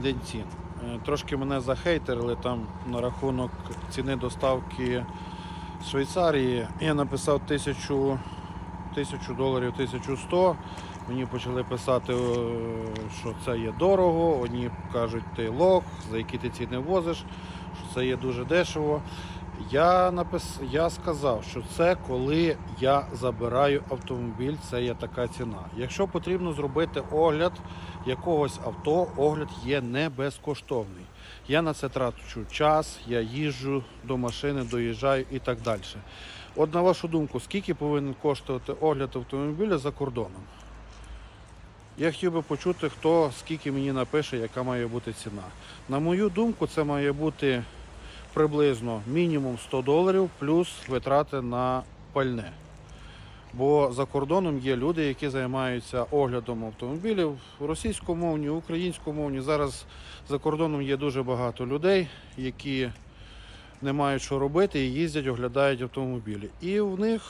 день цін. Е, Трошки мене захейтерили там на рахунок ціни доставки Швейцарії. Я написав тисячу, тисячу доларів, 1100. Мені почали писати, е, що це є дорого. Одні кажуть, ти лох, за які ти ціни возиш, що це є дуже дешево. Я напис... я сказав, що це коли я забираю автомобіль, це є така ціна. Якщо потрібно зробити огляд якогось авто, огляд є не безкоштовний. Я на це трачу час, я їжджу до машини, доїжджаю і так далі. От на вашу думку, скільки повинен коштувати огляд автомобіля за кордоном? Я хотів би почути, хто скільки мені напише, яка має бути ціна. На мою думку, це має бути приблизно мінімум 100 доларів плюс витрати на пальне. Бо за кордоном є люди, які займаються оглядом автомобілів російськомовні, українськомовні. Зараз за кордоном є дуже багато людей, які не мають що робити і їздять, оглядають автомобілі. І в них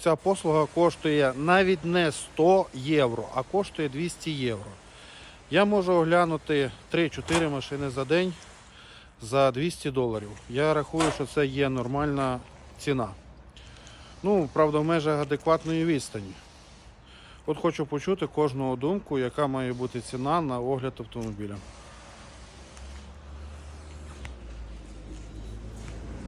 ця послуга коштує навіть не 100 євро, а коштує 200 євро. Я можу оглянути 3-4 машини за день за 200 доларів. Я рахую, що це є нормальна ціна. Ну, правда, в межах адекватної відстані. От хочу почути кожного думку, яка має бути ціна на огляд автомобіля.